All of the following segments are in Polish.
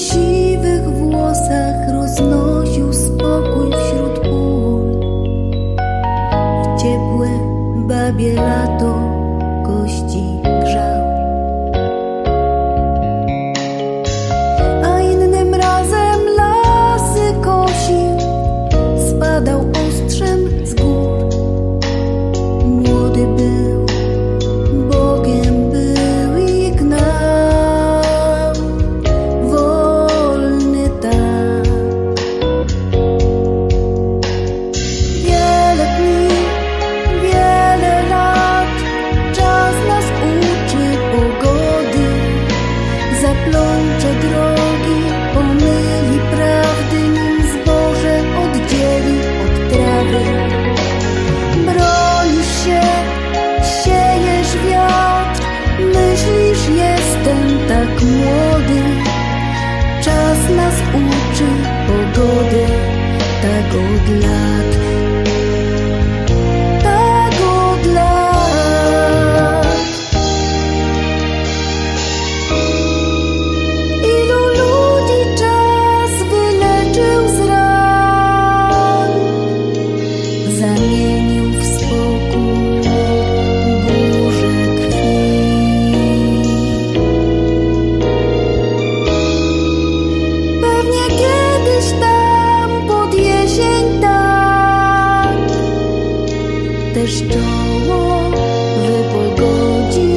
she zamienił w spokój burzę krwi. Pewnie kiedyś tam pod jesień tak też czoło wypogodzi,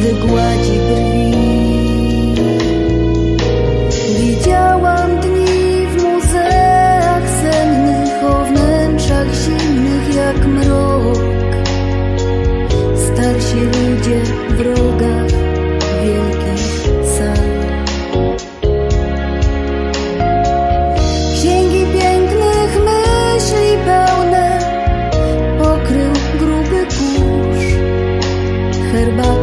wygładzi brwi. terbang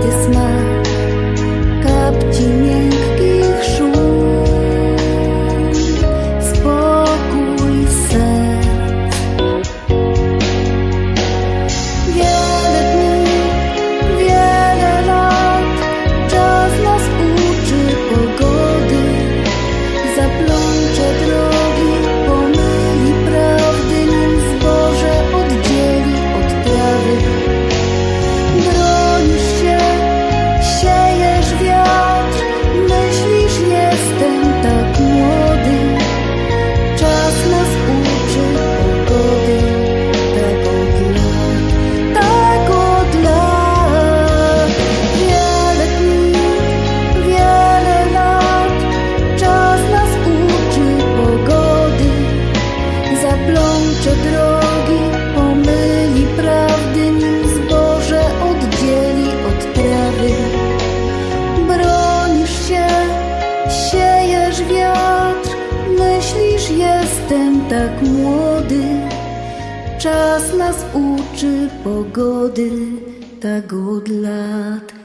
tak młody, czas nas uczy pogody, tak od lat.